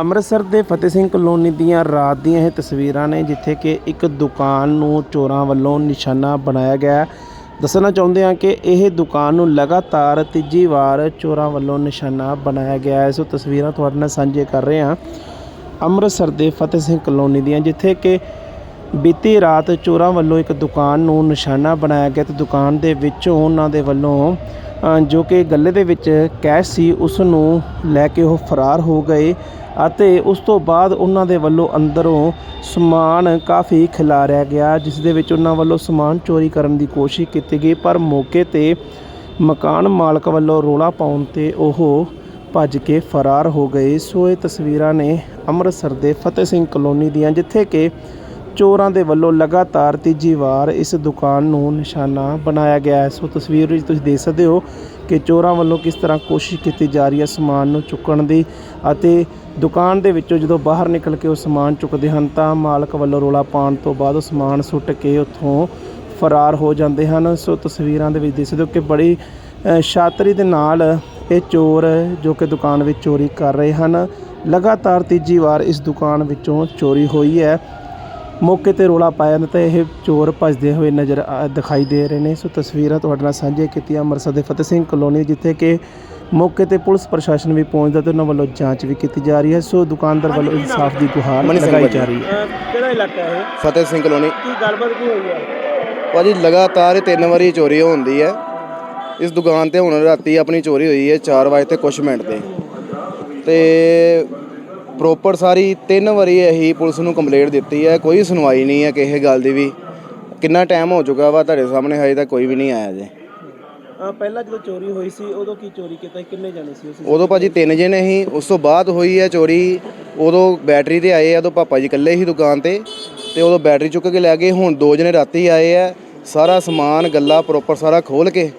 ਅੰਮ੍ਰਿਤਸਰ ਦੇ ਫਤਿਹ ਸਿੰਘ ਕਲੋਨੀ ਦੀਆਂ ਰਾਤ ਦੀਆਂ ਇਹ ਤਸਵੀਰਾਂ ਨੇ, ਜਿੱਥੇ ਕਿ ਇੱਕ ਦੁਕਾਨ ਨੂੰ ਚੋਰਾਂ ਵੱਲੋਂ ਨਿਸ਼ਾਨਾ ਬਣਾਇਆ ਗਿਆ ਦੱਸਣਾ ਚਾਹੁੰਦੇ ਹਾਂ ਕਿ ਇਹ ਦੁਕਾਨ ਨੂੰ ਲਗਾਤਾਰ ਤੀਜੀ ਵਾਰ ਚੋਰਾਂ ਵੱਲੋਂ ਨਿਸ਼ਾਨਾ ਬਣਾਇਆ ਗਿਆ ਹੈ। ਸੋ ਤਸਵੀਰਾਂ ਤੁਹਾਡੇ ਨਾਲ ਸਾਂਝੇ ਕਰ ਰਹੇ ਹਾਂ। ਅੰਮ੍ਰਿਤਸਰ ਦੇ ਫਤਿਹ ਸਿੰਘ ਕਲੋਨੀ ਦੀਆਂ, ਜਿੱਥੇ ਕਿ ਬੀਤੀ ਰਾਤ ਚੋਰਾਂ ਵੱਲੋਂ ਇੱਕ ਦੁਕਾਨ ਨੂੰ ਨਿਸ਼ਾਨਾ ਬਣਾਇਆ ਗਿਆ ਤੇ ਦੁਕਾਨ ਦੇ ਵਿੱਚੋਂ ਉਹਨਾਂ ਦੇ ਵੱਲੋਂ ਜੋ ਕਿ ਗੱਲੇ ਦੇ ਵਿੱਚ ਕੈਸ਼ ਸੀ, ਉਸ ਨੂੰ ਲੈ ਕੇ ਉਹ ਫਰਾਰ ਹੋ ਗਏ। ਅਤੇ ਉਸ ਤੋਂ ਬਾਅਦ ਉਹਨਾਂ ਦੇ ਵੱਲੋਂ ਅੰਦਰੋਂ ਸਮਾਨ ਕਾਫੀ ਖਿਲਾਰਿਆ ਗਿਆ, ਜਿਸ ਦੇ ਵਿੱਚ ਉਹਨਾਂ ਵੱਲੋਂ ਸਮਾਨ ਚੋਰੀ ਕਰਨ ਦੀ ਕੋਸ਼ਿਸ਼ ਕੀਤੀ ਗਈ, ਪਰ ਮੌਕੇ ਤੇ ਮਕਾਨ ਮਾਲਕ ਵੱਲੋਂ ਰੋਲਾ ਪਾਉਣ ਤੇ ਉਹ ਭੱਜ ਕੇ ਫਰਾਰ ਹੋ ਗਏ। ਸੋ ਇਹ ਤਸਵੀਰਾਂ ਨੇ ਅੰਮ੍ਰਿਤਸਰ ਦੇ ਫਤਿਹ ਸਿੰਘ ਕਲੋਨੀ ਦੀਆਂ, ਜਿੱਥੇ ਕਿ ਚੋਰਾਂ ਦੇ ਵੱਲੋਂ ਲਗਾਤਾਰ ਤੀਜੀ ਵਾਰ ਇਸ ਦੁਕਾਨ ਨੂੰ ਨਿਸ਼ਾਨਾ ਬਣਾਇਆ ਗਿਆ ਹੈ। ਸੋ ਤਸਵੀਰ ਵਿੱਚ ਤੁਸੀਂ ਦੇਖ ਸਕਦੇ ਹੋ ਕਿ ਚੋਰਾਂ ਵੱਲੋਂ ਕਿਸ ਤਰ੍ਹਾਂ ਕੋਸ਼ਿਸ਼ ਕੀਤੀ ਜਾ ਰਹੀ ਹੈ ਸਮਾਨ ਨੂੰ ਚੁੱਕਣ ਦੀ ਅਤੇ ਦੁਕਾਨ ਦੇ ਵਿੱਚੋਂ ਜਦੋਂ ਬਾਹਰ ਨਿਕਲ ਕੇ ਉਹ ਸਮਾਨ ਚੁੱਕਦੇ ਹਨ ਤਾਂ ਮਾਲਕ ਵੱਲੋਂ ਰੋਲਾ ਪਾਉਣ ਤੋਂ ਬਾਅਦ ਉਹ ਸਮਾਨ ਸੁੱਟ ਕੇ ਉੱਥੋਂ ਫਰਾਰ ਹੋ ਜਾਂਦੇ ਹਨ। ਸੋ ਤਸਵੀਰਾਂ ਦੇ ਵਿੱਚ ਦੇਖ ਸਕਦੇ ਹੋ ਕਿ ਬੜੀ ਸ਼ਾਤਰੀ ਦੇ ਨਾਲ ਇਹ ਚੋਰ ਜੋ ਕਿ ਦੁਕਾਨ ਵਿੱਚ ਚੋਰੀ ਕਰ ਰਹੇ ਹਨ, ਲਗਾਤਾਰ ਤੀਜੀ ਵਾਰ ਇਸ ਦੁਕਾਨ ਵਿੱਚੋਂ ਚੋਰੀ ਹੋਈ ਹੈ। ਮੌਕੇ ਤੇ ਰੋਲਾ ਪਾਇਆ ਜਾਂਦਾ ਤੇ ਇਹ ਚੋਰ ਭੱਜਦੇ ਹੋਏ ਨਜ਼ਰ ਆ- ਦਿਖਾਈ ਦੇ ਰਹੇ ਨੇ। ਸੋ ਤਸਵੀਰਾਂ ਤੁਹਾਡੇ ਨਾਲ ਸਾਂਝੀਆਂ ਕੀਤੀਆਂ ਅੰਮ੍ਰਿਤਸਰ ਦੇ ਫਤਿਹ ਸਿੰਘ ਕਲੋਨੀ ਜਿੱਥੇ ਕਿ ਮੌਕੇ ਤੇ ਪੁਲਿਸ ਪ੍ਰਸ਼ਾਸਨ ਵੀ ਪਹੁੰਚਦਾ ਤੇ ਉਹਨਾਂ ਵੱਲੋਂ ਜਾਂਚ ਵੀ ਕੀਤੀ ਜਾ ਰਹੀ ਹੈ। ਸੋ ਦੁਕਾਨਦਾਰ ਵੱਲੋਂ ਇਨਸਾਫ ਦੀ ਗੁਹਾਰ ਮਨੀ ਸਿੰਘ ਲਗਾਈ ਭਾਜੀ। ਜਾ ਰਹੀ ਹੈ। ਕਿਹੜਾ ਇਲਾਕਾ ਹੈ ਫਤਿਹ ਸਿੰਘ ਕਲੋਨੀ। ਕੀ ਗੱਲਬਾਤ ਕੀ ਹੋਈ ਹੈ ਭਾਜੀ ਲਗਾਤਾਰ ਇਹ ਤਿੰਨ ਵਾਰੀ ਚੋਰੀ ਹੁੰਦੀ ਹੈ। ਇਸ ਦੁਕਾਨ ਤੇ ਹੁਣ ਰਾਤੀ ਆਪਣੀ ਚੋਰੀ ਹੋਈ ਹੈ 4 ਵਜੇ ਤੇ ਕੁਛ ਮਿੰਟ ਤੇ। ਤੇ ਪ੍ਰੋਪਰ ਸਾਰੀ ਤਿੰਨ ਵਾਰੀ ਇਹੀ ਪੁਲਿਸ ਨੂੰ ਕੰਪਲੇਂਟ ਦਿੱਤੀ ਹੈ ਕੋਈ ਸੁਣਵਾਈ ਨਹੀਂ ਹੈ ਕਿਸੇ ਗੱਲ ਦੀ ਵੀ। ਕਿੰਨਾ ਟਾਈਮ ਹੋ ਚੁੱਕਾ ਵਾ ਤੁਹਾਡੇ ਸਾਹਮਣੇ ਹਜੇ ਤੱਕ ਕੋਈ ਵੀ ਨਹੀਂ ਆਇਆ ਜੇ। ਅਹ ਪਹਿਲਾਂ ਜਦੋਂ ਚੋਰੀ ਹੋਈ ਸੀ ਉਦੋਂ ਕੀ ਚੋਰੀ ਕੀਤਾ ਸੀ? ਕਿੰਨੇ ਜਾਣੇ ਸੀ ਉਸ ਉਦੋਂ ਭਾਜੀ ਤਿੰਨ ਜਣੇ ਸੀ ਉਸ ਤੋਂ ਬਾਅਦ ਹੋਈ ਹੈ ਚੋਰੀ। ਉਦੋਂ ਬੈਟਰੀ ਤੇ ਆਏ ਆ ਉਦੋਂ ਪਾਪਾ ਜੀ ਇਕੱਲੇ ਸੀ ਦੁਕਾਨ ਤੇ ਤੇ ਉਦੋਂ ਬੈਟਰੀ ਚੁੱਕ ਕੇ ਲੈ ਗਏ। ਹੁਣ ਦੋ ਜਣੇ ਰਾਤੀ ਆਏ ਆ ਸਾਰਾ ਸਮਾਨ ਗੱਲਾ ਪ੍ਰੋਪਰ ਸਾਰਾ ਖੋਲ ਕੇ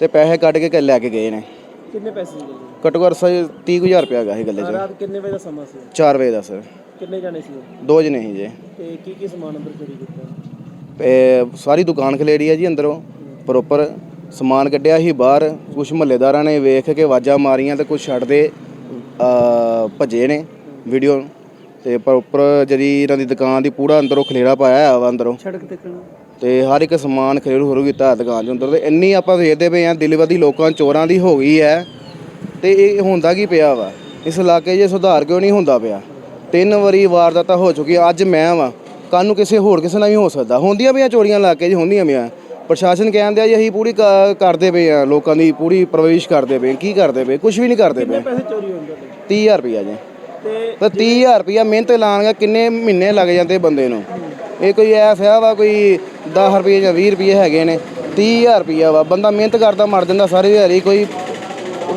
ਤੇ ਪੈਸੇ ਕੱਢ ਕੇ ਲੈ ਕੇ ਗਏ ਨੇ। ਕਿੰਨੇ ਪੈਸੇ ਸੀ ਘੱਟੋ ਘੱਟ 30000 ਰੁਪਇਆ ਹੈਗਾ ਸੀ ਗੱਲੇ 'ਚ। ਰਾਤ ਕਿੰਨੇ ਵਜੇ ਦਾ ਸਮਾਂ ਸੀ? 4 ਵਜੇ ਦਾ ਸਰ। ਕਿੰਨੇ ਜਾਣੇ ਸੀ? ਦੋ ਜਣੇ ਸੀ ਜੇ। ਤੇ ਕੀ ਕੀ ਸਮਾਨ ਅੰਦਰ ਚੋਰੀ ਕੀਤਾ? ਤੇ ਸਾਰੀ ਦੁਕਾਨ ਖਲੇੜੀ ਆ ਜੀ ਅੰਦਰੋਂ ਪ੍ਰੋਪਰ ਸਮਾਨ ਕੱਢਿਆ ਸੀ ਬਾਹਰ ਕੁਝ ਮਹੱਲੇਦਾਰਾਂ ਨੇ ਵੇਖ ਕੇ ਆਵਾਜ਼ਾਂ ਮਾਰੀਆਂ ਤੇ ਕੁਝ ਛੱਡਦੇ ਆ ਭੱਜੇ ਨੇ ਵੀਡੀਓ ਤੇ ਪ੍ਰੋਪਰ ਜਿਹੜੀ ਇਹਨਾਂ ਦੀ ਦੁਕਾਨ ਦੀ ਪੂਰਾ ਅੰਦਰੋਂ ਖਲੇੜਾ ਪਾਇਆ ਹੋਇਆ ਵਾ ਅੰਦਰੋਂ। ਸੜਕ ਤੇ? ਤੇ ਹਰ ਇੱਕ ਸਮਾਨ ਖਲੇਰੂ ਖਰੂ ਕੀਤਾ ਹੋਇਆ ਦੁਕਾਨ ਦੇ ਅੰਦਰ ਤੇ ਇੰਨੀ ਆਪਾਂ ਵੇਖਦੇ ਪਏ ਆ ਦਿਲਵਦੀ ਲੋਕਾਂ ਚੋਰਾਂ ਦੀ ਹੋ ਗਈ ਹੈ। ਤੇ ਇਹ ਹੁੰਦਾ ਕੀ ਪਿਆ ਵਾ? ਇਸ ਇਲਾਕੇ 'ਚ ਸੁਧਾਰ ਕਿਉਂ ਨਹੀਂ ਹੁੰਦਾ ਪਿਆ? ਤਿੰਨ ਵਾਰੀ ਵਾਰਦਾਤਾਂ ਹੋ ਚੁੱਕੀਆਂ ਅੱਜ ਮੈਂ ਵਾਂ। ਕੱਲ ਨੂੰ ਕਿਸੇ ਹੋਰ ਕਿਸੇ ਨਾਲ ਵੀ ਹੋ ਸਕਦਾ। ਹੁੰਦੀਆਂ ਪਈਆਂ ਚੋਰੀਆਂ ਇਲਾਕੇ 'ਚ ਹੁੰਦੀਆਂ ਪਈਆਂ। ਪ੍ਰਸ਼ਾਸਨ ਕਹਿੰਦੇ ਆ ਜੀ ਅਸੀਂ ਪੂਰੀ ਕਰਦੇ ਪਏ ਆ ਲੋਕਾਂ ਦੀ ਪੂਰੀ ਪ੍ਰਵੇਸ਼ ਕਰਦੇ ਪਏ ਕੀ ਕਰਦੇ ਪਏ? ਕੁਝ ਵੀ ਨਹੀਂ ਕਰਦੇ ਪਏ। ਪੈਸੇ ਚੋਰੀ ਹੁੰਦੇ ਤੇ 30000 ਰੁਪਇਆ ਜੀ। ਤੇ ਤਾਂ 30000 ਰੁਪਇਆ ਮਿਹਨਤ ਲਾਣਗਾ ਕਿੰਨੇ ਮਹੀਨੇ ਲੱਗ ਜਾਂਦੇ ਬੰਦੇ ਨੂੰ? ਇਹ ਕੋਈ ਐਸਾ ਵਾ ਕੋਈ 10 ਰੁਪਏ ਜਾਂ 20 ਰੁਪਏ ਹੈਗੇ ਨੇ। 30000 ਰੁਪਇਆ ਵਾ ਬੰਦਾ ਮਿਹਨਤ ਕਰਦਾ ਮਰ ਜਾਂਦਾ ਸਾਰੀ ਦਿਹਾੜੀ ਕੋਈ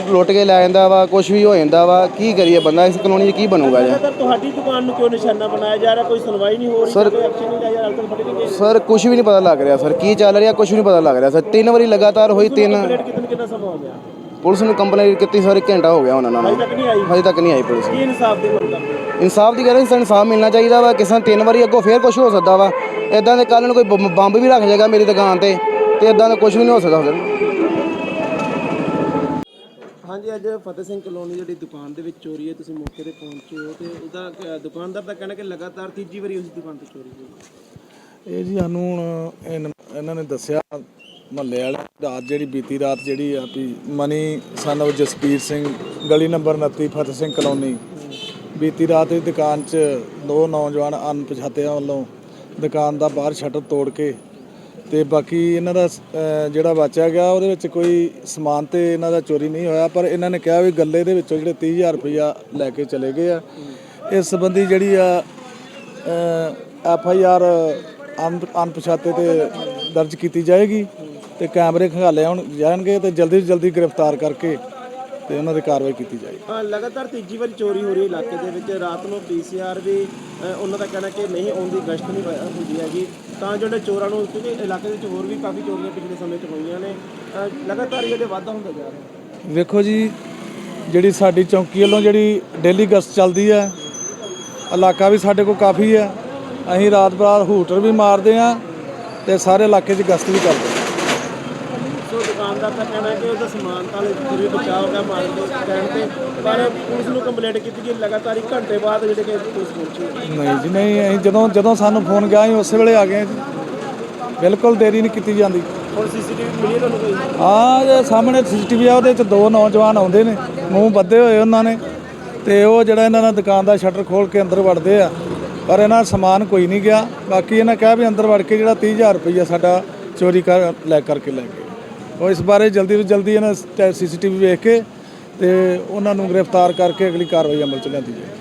ਲੁੱਟ ਕੇ ਲੈ ਜਾਂਦਾ ਵਾ ਕੁਝ ਵੀ ਹੋ ਜਾਂਦਾ ਵਾ। ਕੀ ਕਰੀਏ ਬੰਦਾ ਇਸ ਕਾਨੂੰਨੀ 'ਚ ਕੀ ਬਣੂਗਾ ਜੀ? ਲਗਾਤਾਰ ਤੁਹਾਡੀ ਦੁਕਾਨ ਨੂੰ ਕਿਉਂ ਨਿਸ਼ਾਨਾ ਬਣਾਇਆ ਜਾ ਰਿਹਾ? ਕੋਈ ਸੁਣਵਾਈ ਨਹੀਂ ਹੋ ਰਹੀ ਕੋਈ ਐਕਸ਼ਨ ਨਹੀਂ ਲਿਆ ਜਾ ਰਿਹਾ ਤੱਕ ਫੜੇ ਗਏ ਸਰ ਕੁਝ ਵੀ ਨਹੀਂ ਪਤਾ ਲੱਗ ਰਿਹਾ ਸਰ। ਕੀ ਚੱਲ ਰਿਹਾ ਕੁਝ ਵੀ ਨਹੀਂ ਪਤਾ ਲੱਗ ਰਿਹਾ ਸਰ। ਤਿੰਨ ਵਾਰੀ ਲਗਾਤਾਰ ਹੋਈ ਤਿੰਨ ਕੰਪਲੀਟ ਕਿਤਨ ਕਿੰਨਾ ਸਮਾਂ ਹੋ ਗਿਆ? ਪੁਲਿਸ ਨੂੰ ਕੰਪਲੇਂਟ ਕੀਤੀ ਸਰ ਘੰਟਾ ਹੋ ਗਿਆ ਉਹਨਾਂ ਨਾਲ ਅਜੇ ਤੱਕ ਨਹੀਂ ਆਈ। ਹਜੇ ਤੱਕ ਨਹੀਂ ਆਈ ਪੁਲਿਸ। ਕੀ ਇਨਸਾਫ ਦੀ ਮੰਗ ਕਰਦੇ? ਇਨਸਾਫ ਦੀ ਗੱਲ ਸਾਨੂੰ ਇਨਸਾਫ ਮਿਲਣਾ ਚਾਹੀਦਾ ਵਾ ਕਿਸੇ ਨੂੰ ਤਿੰਨ ਵਾਰੀ ਅੱਗੋਂ ਫੇਰ ਕੁਝ ਹੋ ਸਕਦਾ ਵਾ। ਇਦਾਂ ਦੇ ਕੱਲ ਨੂੰ ਕੋਈ ਬੰਬ ਬੰਬ ਵੀ ਰੱਖ ਜਾਏਗਾ ਮੇਰੀ ਦੁਕਾਨ ਤੇ ਤੇ ਇਦਾਂ ਦਾ ਕੁਝ ਵੀ ਨਹੀਂ ਹੋ ਸਕਦਾ ਸਰ ਹਾਂਜੀ ਅੱਜ ਫਤਿਹ ਸਿੰਘ ਕਲੋਨੀ ਜਿਹੜੀ ਦੁਕਾਨ ਦੇ ਵਿੱਚ ਚੋਰੀ ਹੈ ਤੁਸੀਂ ਮੌਕੇ ਤੇ ਪਹੁੰਚੇ ਹੋ ਤੇ ਉਹਦਾ ਦੁਕਾਨਦਾਰ ਦਾ ਕਹਿਣਾ ਕਿ ਲਗਾਤਾਰ ਤੀਜੀ ਵਾਰੀ ਉਸ ਦੁਕਾਨ ਤੋਂ ਚੋਰੀ ਹੋਈ ਇਹ ਜੀ ਸਾਨੂੰ ਹੁਣ ਇਹਨਾਂ ਨੇ ਦੱਸਿਆ ਮਹੱਲੇ ਵਾਲੇ, ਰਾਤ ਜਿਹੜੀ ਬੀਤੀ ਰਾਤ ਜਿਹੜੀ ਆ ਵੀ ਮਨੀ ਸਨ of ਜਸਪੀਰ ਸਿੰਘ, ਗਲੀ ਨੰਬਰ 29 ਫਤਿਹ ਸਿੰਘ ਕਲੋਨੀ, ਬੀਤੀ ਰਾਤ ਦੀ ਦੁਕਾਨ 'ਚ ਦੋ ਨੌਜਵਾਨ ਅਣਪਛਾਤਿਆਂ ਵੱਲੋਂ ਦੁਕਾਨ ਦਾ ਬਾਹਰ ਸ਼ਟਰ ਤੋੜ ਕੇ ਤੇ ਬਾਕੀ ਇਹਨਾਂ ਦਾ ਜਿਹੜਾ ਬਚਿਆ ਗਿਆ, ਉਹਦੇ ਵਿੱਚ ਕੋਈ ਸਮਾਨ ਤੇ ਇਹਨਾਂ ਦਾ ਚੋਰੀ ਨਹੀਂ ਹੋਇਆ, ਪਰ ਇਹਨਾਂ ਨੇ ਕਿਹਾ ਵੀ ਗੱਲੇ ਦੇ ਵਿੱਚੋਂ ਜਿਹੜੇ 30000 ਰੁਪਇਆ ਲੈ ਕੇ ਚਲੇ ਗਏ ਆ। ਇਸ ਸੰਬੰਧੀ ਜਿਹੜੀ ਆ ਐਫ ਆਈ ਆਰ ਅਣਪਛਾਤੇ ਤੇ ਦਰਜ ਕੀਤੀ ਜਾਏਗੀ। ਤੇ ਕੈਮਰੇ ਖੰਗਾਲੇ ਹੁਣ ਜਾਣਗੇ ਤੇ ਜਲਦੀ ਤੋਂ ਜਲਦੀ ਗ੍ਰਿਫਤਾਰ ਕਰਕੇ ਤੇ ਉਹਨਾਂ ਤੇ ਕਾਰਵਾਈ ਕੀਤੀ ਜਾਏਗੀ। ਹਾਂ ਲਗਾਤਾਰ ਤੀਜੀ ਵਾਰੀ ਚੋਰੀ ਹੋ ਰਹੀ ਹੈ ਇਲਾਕੇ ਦੇ ਵਿੱਚ। ਰਾਤ ਨੂੰ ਪੀਸੀਆਰ ਵੀ ਅ, ਉਹਨਾਂ ਦਾ ਕਹਿਣਾ ਕਿ ਨਹੀਂ ਆਉਂਦੀ ਗਸ਼ਤ ਨਹੀਂ ਪ- ਹੁੰਦੀ ਹੈਗੀ। ਤਾਂ ਜਿਹੜੇ ਚੋਰਾਂ ਨੂੰ ਕਿਉਂਕਿ ਇਲਾਕੇ ਦੇ ਵਿੱਚ ਹੋਰ ਵੀ ਕਾਫੀ ਚੋਰੀਆਂ ਪਿਛਲੇ ਸਮੇਂ 'ਚ ਹੋਈਆਂ ਨੇ। ਅ, ਲਗਾਤਾਰ ਜਿਹੜੇ ਵਾਧਾ ਹੁੰਦਾ ਜਾ ਰਿਹਾ ਵੇਖੋ ਜੀ ਜਿਹੜੀ ਸਾਡੀ ਚੌਂਕੀ ਵੱਲੋਂ ਜਿਹੜੀ ਡੇਲੀ ਗਸ਼ਤ ਚੱਲਦੀ ਹੈ ਇਲਾਕਾ ਵੀ ਸਾਡੇ ਕੋਲ ਕਾਫੀ ਹੈ। ਅਸੀਂ ਰਾਤ ਬਰਾਤ ਹੂਟਰ ਵੀ ਮਾਰਦੇ ਆ ਤੇ ਸਾਰੇ ਇਲਾਕੇ 'ਚ ਗਸ਼ਤ ਵੀ ਕਰਦੇ ਹਾਂ। ਦਾ ਕਹਿਣਾ ਹੈ ਕਿ ਉਹਦਾ ਸਮਾਨ ਤਾਂ ਵੀ ਬਚਾਅ ਹੋ ਗਿਆ ਮਾਰਨ ਦੇ ਕਹਿਣ ਤੇ ਪਰ ਪੁਲਿਸ ਨੂੰ ਕੰਪਲੇਂਟ ਕੀਤੀ ਗਈ ਲਗਾਤਾਰ ਇੱਕ ਘੰਟੇ ਬਾਅਦ ਜਿਹੜੇ ਕਿ ਪੁਲਿਸ ਪਹੁੰਚੀ। ਨਹੀਂ ਜੀ ਨਹੀਂ ਅਸੀਂ ਜਦੋਂ ਜਦੋਂ ਸਾਨੂੰ ਫੋਨ ਗਿਆ ਅਸੀਂ ਉਸੇ ਵੇਲੇ ਆ ਗਏ ਹਾਂ ਜੀ। ਬਿਲਕੁਲ ਦੇਰੀ ਨਹੀਂ ਕੀਤੀ ਜਾਂਦੀ। ਹੁਣ ਸੀਸੀਟੀਵੀ ਮਿਲੀ ਹੈ ਤੁਹਾਨੂੰ ਕੋਈ? ਆ ਜੇ ਸਾਹਮਣੇ ਸੀਸੀਟੀਵੀ ਆ ਉਹਦੇ ਚ ਦੋ ਨੌਜਵਾਨ ਆਉਂਦੇ ਨੇ ਮੂੰਹ ਬੱਧੇ ਹੋਏ ਉਹਨਾਂ ਨੇ ਤੇ ਉਹ ਜਿਹੜਾ ਇਹਨਾਂ ਦਾ ਦੁਕਾਨ ਦਾ ਸ਼ਟਰ ਖੋਲ ਕੇ ਅੰਦਰ ਵੜਦੇ ਆ ਪਰ ਇਹਨਾਂ ਦਾ ਸਮਾਨ ਕੋਈ ਨਹੀਂ ਗਿਆ। ਬਾਕੀ ਇਹਨਾਂ ਕਿਹਾ ਵੀ ਅੰਦਰ ਵੜ ਕੇ ਜਿਹੜਾ 30000 ਰੁਪਈਆ ਸਾਡਾ ਚੋਰੀ ਕਰ ਲੈ ਕਰਕੇ ਲੈ ਗਏ। ਉਹ ਇਸ ਬਾਰੇ ਜਲਦੀ ਤੋਂ ਜਲਦੀ ਇਹਨਾਂ ਸੀਸੀਟੀਵੀ ਵੇਖ ਕੇ ਤੇ ਉਹਨਾਂ ਨੂੰ ਗ੍ਰਿਫਤਾਰ ਕਰਕੇ ਅਗਲੀ ਕਾਰਵਾਈ ਅਮਲ ਚ ਲਿਆਂਦੀ ਜਾਏ